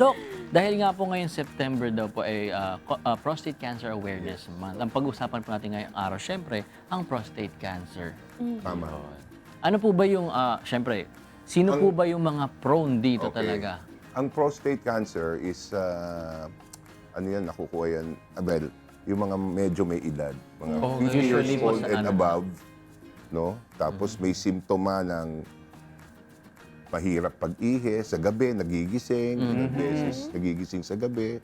Doc, dahil nga po ngayon September daw po ay ah, co- ah, Prostate Cancer Awareness Month. Ang pag-usapan po natin ngayong araw, syempre, ang prostate cancer. Tama. Ano po ba yung, ah, syempre, sino po ba yung mga prone dito Okay. talaga? Ang prostate cancer is, uh, ano yan, nakukuha yan, ah, well, yung mga medyo may edad, mga Oh, 50 years usually po old sa and ano. above, no? Tapos may simptoma ng mahirap pag-ihi sa gabi, nagigising, ilang beses nagigising sa gabi.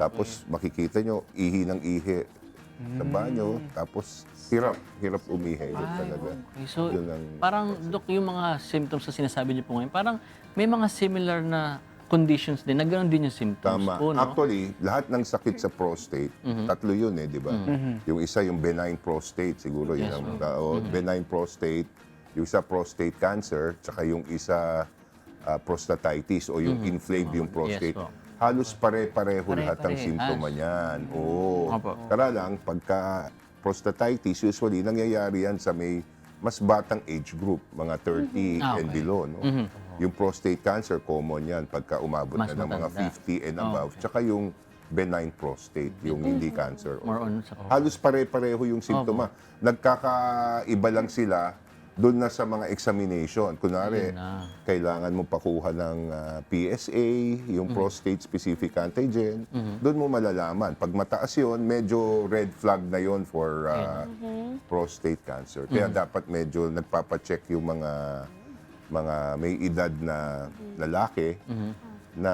Tapos makikita nyo, ihi ng ihi sa banyo. Tapos hirap, hirap umihi. Yun talaga. Okay, so, Yun ang parang, Doc, yung mga symptoms na sinasabi niyo po ngayon, parang may mga similar na conditions din, na ganoon din yung symptoms Tama. po, no? Actually, lahat ng sakit sa prostate, tatlo yun eh, di ba? Yung isa, yung benign prostate, siguro yun Yes, ang tao. Benign prostate, yung isa prostate cancer, tsaka yung isa ah, prostatitis o yung inflamed yung prostate. po. Halos pare-pareho lahat ng Pare-parehas. simptoma niyan. Oo. Opo. Kaya lang, pagka prostatitis, usually nangyayari yan sa may mas batang age group, mga 30 Ah, and okay. below. No? Yung prostate cancer, common yan pagka umabot Mas na ng mga matanda. 50 and above. Tsaka yung benign prostate, yung hindi cancer. More on sa... Halos pare-pareho yung simptoma. Nagkakaiba lang sila doon na sa mga examination. Kunwari, kailangan mo pakuha ng ah, PSA, yung prostate specific antigen, doon mo malalaman. Pag mataas yon, medyo red flag na yon for ah, prostate cancer. Kaya dapat medyo nagpapacheck yung mga mga may edad na lalaki na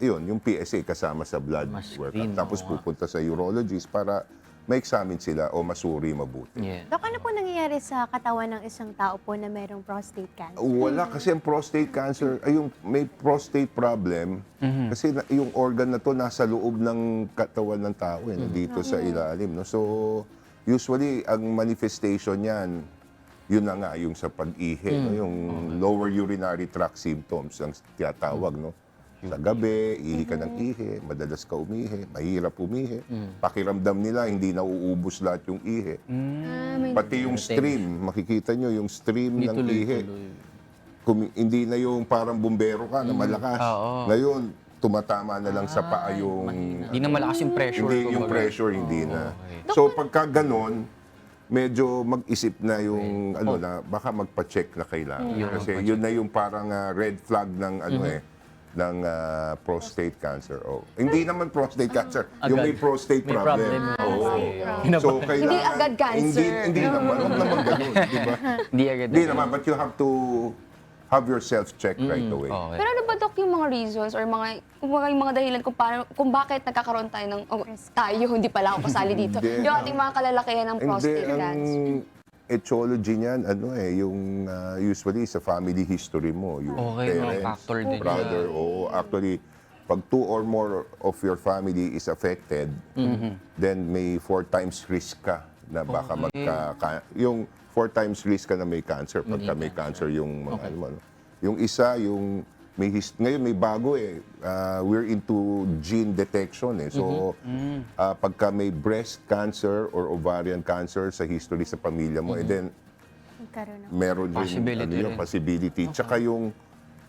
yun, yung PSA kasama sa blood Mas workup. Tapos pupunta sa urologist para ma-examine sila o masuri mabuti. Yeah. Dok, ano po nangyayari sa katawan ng isang tao po na mayroong prostate cancer? Wala kasi ang prostate cancer, ay yung may prostate problem kasi na, yung organ na to nasa loob ng katawan ng tao eh, dito sa ilalim. No? So usually ang manifestation niyan yun na nga yung sa pag-ihi, no? yung lower urinary tract symptoms ang tinatawag, no? Sa gabi, ihi ka ng ihi, madalas ka umihi, mahirap umihi. Pakiramdam nila, hindi nauubos lahat yung ihi. Ah, may Pati yung stream, makikita nyo yung stream Hindi ng ihi. Kumi- hindi na yung parang bumbero ka na malakas. Oo. Ngayon, tumatama na lang sa paa yung... Hindi na malakas yung pressure. Hindi, yung kumbaga. pressure, hindi na. So, pagka ganon, medyo mag-isip na yung, ano na, baka magpa-check na kailangan. Kasi yun na yung parang ah, red flag ng, ano eh, ng ah, prostate cancer. Oh. Hindi naman prostate cancer, yung may Agad. prostate May problem. problem. Oo. Okay. So, kailangan, Hindi agad cancer. Hindi, hindi naman, huwag naman ganun, di ba? Hindi agad. Hindi naman, but you have to have yourself checked right away. Okay. Pero ano ba, Dok, yung mga reasons or mga, kumbaga yung mga dahilan kung, paano, kung bakit nagkakaroon tayo ng, oh, tayo, hindi pala ako kasali dito, Hindi. yung ating mga kalalakihan ng Hindi, prostate ang cancer. Etiology niyan, ano eh, yung ah, usually sa family history mo, yung Okay, mga parents, factor din brother, o actually, pag two or more of your family is affected, then may four times risk ka na baka magka, ka- yung four times risk ka na may cancer pagka may cancer. yung mga ano, ano. Yung isa, yung may his- ngayon may bago eh. Ah, we're into gene detection eh. So, ah, pagka may breast cancer or ovarian cancer sa history sa pamilya mo, eh then Nagkaroon ng... meron rin Possibility ano yun, possibility. Tsaka yung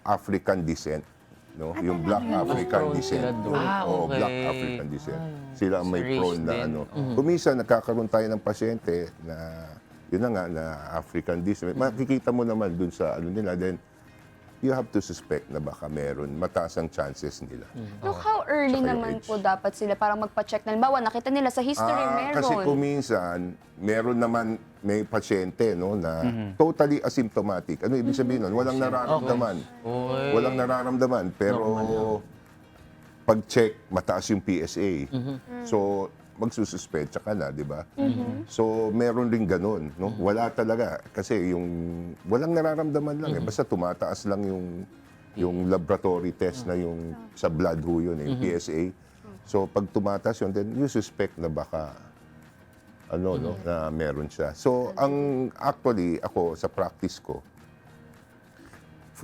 African descent. No? yung black African prone descent. sila doon. Ah, Oo, okay. black African descent. Sila ang may prone na din. ano. Kuminsan nagkakaroon tayo ng pasyente na yun na nga na African descent. Makikita mo naman dun sa ano nila then you have to suspect na baka meron mataas ang chances nila. Look, how early Tsaka yung naman age. po dapat sila para magpa-check na, halimbawa, nakita nila sa history, Ah, meron. Kasi kung minsan, meron naman may pasyente no, na totally asymptomatic. Ano ibig sabihin nun? Walang nararamdaman. Okay. Walang nararamdaman. Pero pag-check, mataas yung PSA. So, magsususpecha ka na, di ba? So, meron rin ganun. No? Wala talaga. Kasi yung walang nararamdaman lang. Eh. Basta tumataas lang yung yung laboratory test na yung sa blood ho yun, eh, yung PSA. So, pag tumataas yun, then you suspect na baka ano, no, na meron siya. So, ang actually, ako, sa practice ko,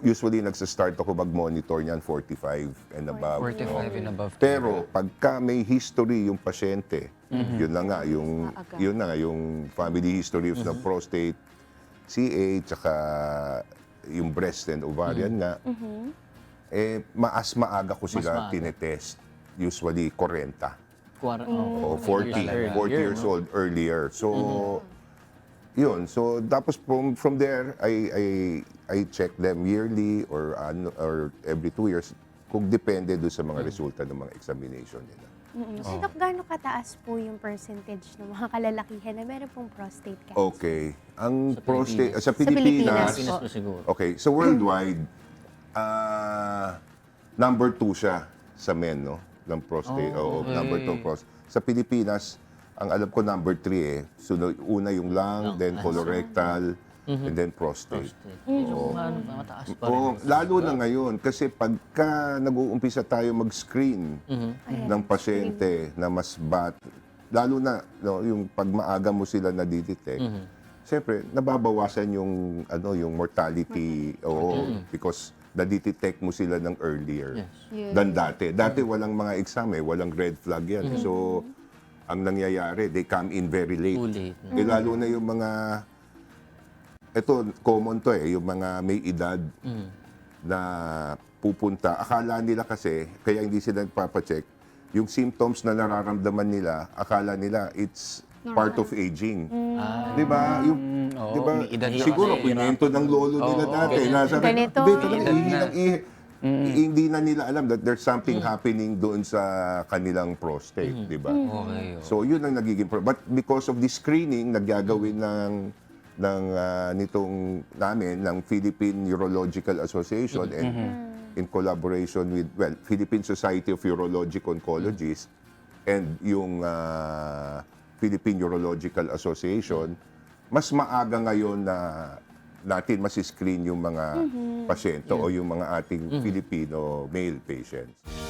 usually nagsa-start ako mag-monitor niyan 45 and above. 45 no? and above. Pero pagka may history yung pasyente, yun na nga yung yun na nga yung family history of ng prostate, CA, tsaka yung breast and ovarian nga. eh, maas maaga ko sila maaga. tinetest. Usually, 40. Kuwar- O oh, 40, earlier, 40 years old earlier. So, yun. So, tapos from, from there, I, I, I check them yearly or, ano, or every two years kung depende doon sa mga resulta ng mga examination nila. So, Dok, gaano kataas po yung percentage ng mga kalalakihan na meron pong prostate cancer? Okay. Ang Sa prostate, Pilipinas. sa Pilipinas. Pilipinas, Pinas po siguro. okay, so worldwide, ah number two siya sa men, no? Ng prostate. Oo, Oh, okay. number two prostate. Sa Pilipinas, ang alam ko number three eh. Sunod, una yung lung, then ah, colorectal, and then prostate. Prostate. Medyo ano, mataas pa rin. Oo, lalo na ngayon kasi pagka nag-uumpisa tayo mag-screen Ayan. ng pasyente na mas bat, lalo na no, yung pag maaga mo sila na detect siyempre nababawasan yung ano yung mortality oo because na-detect mo sila ng earlier Yes. Yes. than dati. Dati walang mga exam eh, walang red flag yan. So ang nangyayari, they come in very late. Too late. no? Eh, lalo na yung mga, ito, common to eh, yung mga may edad na pupunta. Akala nila kasi, kaya hindi sila nagpapacheck, yung symptoms na nararamdaman nila, akala nila it's part of aging. Ah, Di ba? Yung, oo, di ba? may edad Siguro, kasi, kwento ng lolo nila Oo, dati. ganyan. Nasa, Ganito. Hindi, talaga, ng ihi. Hindi na nila alam that there's something happening doon sa kanilang prostate, di ba? Okay. oo. So yun ang nagiging problem. But because of the screening nagyagawin ng ng ah, nitong namin ng Philippine Urological Association and in collaboration with well Philippine Society of Urologic Oncologists and yung ah, Philippine Urological Association mas maaga ngayon na natin masi-screen yung mga pasyente o yung mga ating Filipino male patients.